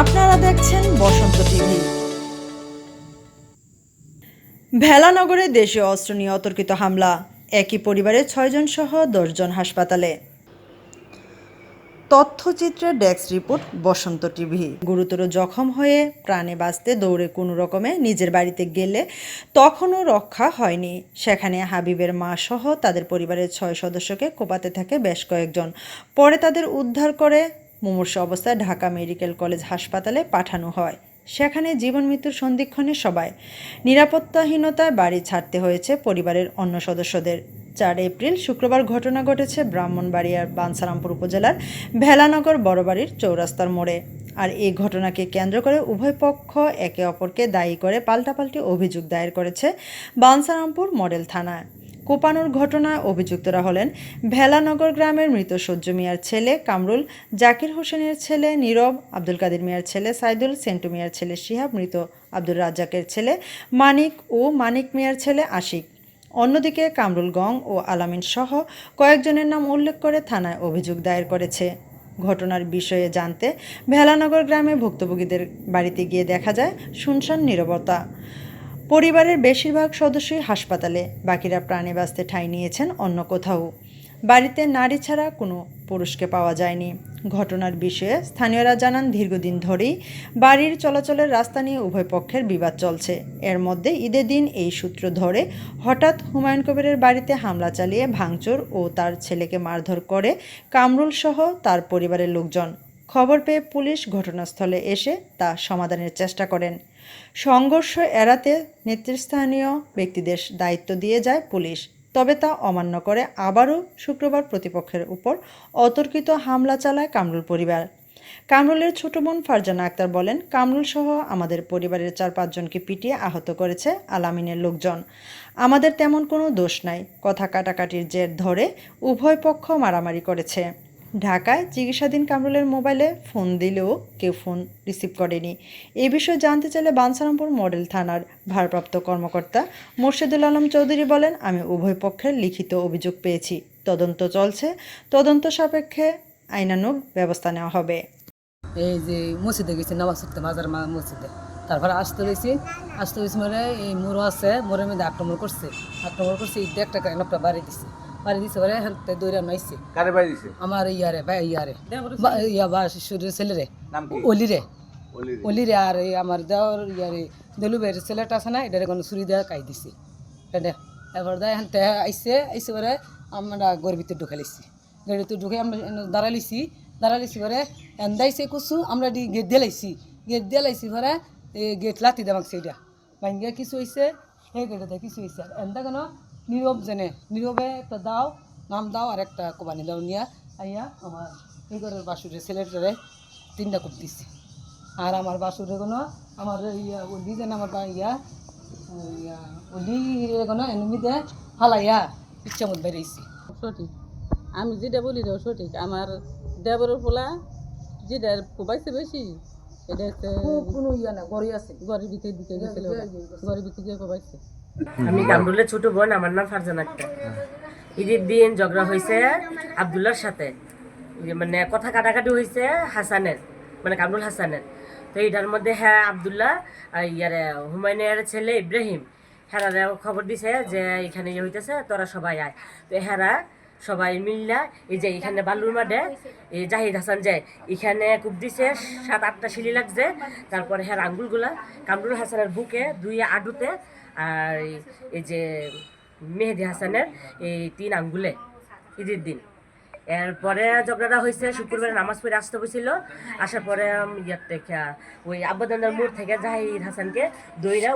আপনারা দেখছেন বসন্ত টিভি। ভেলানগরে দেশীয় অস্ত্র নিয়ে অতর্কিত হামলা। একই পরিবারের ছয়জন সহ দশজন হাসপাতালে। তথ্যচিত্রের ডেস্ক রিপোর্ট, বসন্ত টিভি। গুরুতর জখম হয়ে প্রাণে বাঁচতে দৌড়ে কোনো রকমে নিজের বাড়িতে গেলে তখনও রক্ষা হয়নি। সেখানে হাবিবের মা সহ তাদের পরিবারের ছয় সদস্যকে কোপাতে থাকে বেশ কয়েকজন। পরে তাদের উদ্ধার করে মুমূর্ষ অবস্থায় ঢাকা মেডিকেল কলেজ হাসপাতালে পাঠানো হয়। সেখানে জীবন মৃত্যুর সন্ধিক্ষণে সবাই নিরাপত্তাহীনতায় বাড়ি ছাড়তে হয়েছে পরিবারের অন্য সদস্যদের। চার এপ্রিল শুক্রবার ঘটনা ঘটেছে ব্রাহ্মণবাড়িয়ার বানসারামপুর উপজেলার ভেলানগর বড়বাড়ির চৌরাস্তার মোড়ে। আর এই ঘটনাকে কেন্দ্র করে উভয় পক্ষ একে অপরকে দায়ী করে পাল্টাপাল্টি অভিযোগ দায়ের করেছে বানসারামপুর মডেল থানায়। কোপানোর ঘটনায় অভিযুক্তরা হলেন ভেলানগর গ্রামের মৃত সূর্য মিয়ার ছেলে কামরুল, জাকির হোসেনের ছেলে নীরব, আব্দুল কাদের মিয়ার ছেলে সাইদুল, সেন্টু মিয়ার ছেলে শিহাব, মৃত আব্দুল রাজ্জাকের ছেলে মানিক ও মানিক মিয়ার ছেলে আশিক। অন্যদিকে কামরুল গং ও আলামিন সহ কয়েকজনের নাম উল্লেখ করে থানায় অভিযোগ দায়ের করেছে। ঘটনার বিষয়ে জানতে ভেলানগর গ্রামে ভুক্তভোগীদের বাড়িতে গিয়ে দেখা যায় শুনশান নীরবতা। পরিবারের বেশিরভাগ সদস্যই হাসপাতালে, বাকিরা প্রাণে বাঁচতে ঠাঁই নিয়েছেন অন্য কোথাও। বাড়িতে নারী ছাড়া কোনো পুরুষকে পাওয়া যায়নি। ঘটনার বিষয়ে স্থানীয়রা জানান, দীর্ঘদিন ধরেই বাড়ির চলাচলের রাস্তা নিয়ে উভয় পক্ষের বিবাদ চলছে। এর মধ্যে ঈদের দিন এই সূত্র ধরে হঠাৎ হুমায়ুন কবিরের বাড়িতে হামলা চালিয়ে ভাঙচুর ও তার ছেলেকে মারধর করে কামরুল সহ তার পরিবারের লোকজন। খবর পেয়ে পুলিশ ঘটনাস্থলে এসে তা সমাধানের চেষ্টা করেন। সংঘর্ষ এড়াতে নেতৃস্থানীয় ব্যক্তিদের দায়িত্ব দিয়ে যায় পুলিশ, তবে তা অমান্য করে আবারও শুক্রবার প্রতিপক্ষের উপর অতর্কিত হামলা চালায় কামরুল পরিবার। কামরুলের ছোট বোন ফারজানা আক্তার বলেন কামরুল সহ আমাদের পরিবারের চার পাঁচজনকে পিটিয়ে আহত করেছে আলামিনের লোকজন। আমাদের তেমন কোনো দোষ নাই, কথা কাটাকাটির জের ধরে উভয় পক্ষ মারামারি করেছে। ঢাকায় চিকিৎসাধীন কামরুলের মোবাইলে ফোন দিলেও কেউ ফোন রিসিভ করেনি। এ বিষয়ে জানতে চাইলে বানসারামপুর মডেল থানার ভারপ্রাপ্ত কর্মকর্তা মোর্শেদুল আলম চৌধুরী বলেন, আমি উভয় পক্ষের লিখিত অভিযোগ পেয়েছি। তদন্ত চলছে। তদন্ত সাপেক্ষে আইনানুগ ব্যবস্থা নেওয়া হবে। এই যে মসজিদে গেছি, নামাজ পড়তে, মাজার মসজিদে। তারপরে আসতে গেছি আসতে গেছি মানে এই মোড় আছে মোড়ের মধ্যে আক্রমণ করছে। আক্রমণ করছে একটা একটা বাড়ি দিছে। বাড়ি দিছে পরে হাতে দৌড়ে নাইছে কারে বাড়ি দিছে আমার ইয়ারে ভাই ইয়ারে ইয়া বা শিশুরের ছেলেরে নাম কি অলিরে অলিরে আর এই আমার দেওয়ার ইয়ারে দেলু ভাইয়ের ছেলেটা আছে না এটারে কোনো ছুরি দেওয়া কাই দিছে এটা এবার দেয় হাতে আইসে আইসে পরে আমরা গড়ের ভিতরে ঢুকালিছি গড়ের ভিতরে ঢুকে আমরা দাঁড়ালিছি দাঁড়ালিছি পরে এন্দাইছে কুসু আমরা দি গেট দিয়ে লাইছি গেট দিয়ে লাইছি পরে এই গেট লাতি দেবাক সেইটা ভাঙ্গিয়া কিছু হয়েছে সেই গেটে কিছু হয়েছে আর এন্দা কেন নীরব জেনে নীরবে একটা দাও নাম দাও আর একটা কোবানি দাও নিয়া আইয়া আমার এই ঘরের বাসুরের ছেলেটারে তিনটা কুপ দিছে। আর আমার বাসুরে কোনো আমার ইয়া ওলি যেন আমার ইয়া ইয়া ওলি কোনো এনিমিতে হালাইয়া ইচ্ছা মত বেরিয়েছি সঠিক। আমি যেটা বলি রে সঠিক। আমার দেবরের পোলা যেটা কোবাইছে বেশি এটা কোনো ইয়া না গড়ি আছে। ঘরের ভিতরে দিকে গেছিল ঘরের ভিতরে গিয়ে কোবাইছে। আমি কামরুলের ছোট বোন, আমার নাম ফারজান আক্তার। ঈদের দিন ঝগড়া হয়েছে আবদুল্লার সাথে। মানে কথা কাটাকাটি হয়েছে হাসানের মানে কামরুল হাসানের। তো এটার মধ্যে হ্যাঁ আবদুল্লাহ ইয়ারে হুমায়ুনের ছেলে ইব্রাহিম, হেরারে খবর দিছে যে এখানে ইয়ে হইতেছে, তোরা সবাই আয়। তো হেরা সবাই মিল্লা, এই যে এখানে বালুর মাঠে, এই জাহিদ হাসান যায় এখানে কূপ দিছে, সাত, আটটা সিঁড়ি লাগছে। তারপরে হ্যাঁ আঙ্গুলগুলা, কামরুল হাসানের বুকে দুই আডুতে আর এই- যে মেহেদি হাসানের এই তিন আঙ্গুলে, ঈদের দিন। এরপরে ঝগড়াটা হয়েছে, শুক্রবারে নামাজ পড়ে আসতে হয়েছিল। আসার পরে ইয়ার থেকে ওই আব্বাদান্দার মোড় থেকে জাহিদ হাসানকে দইরা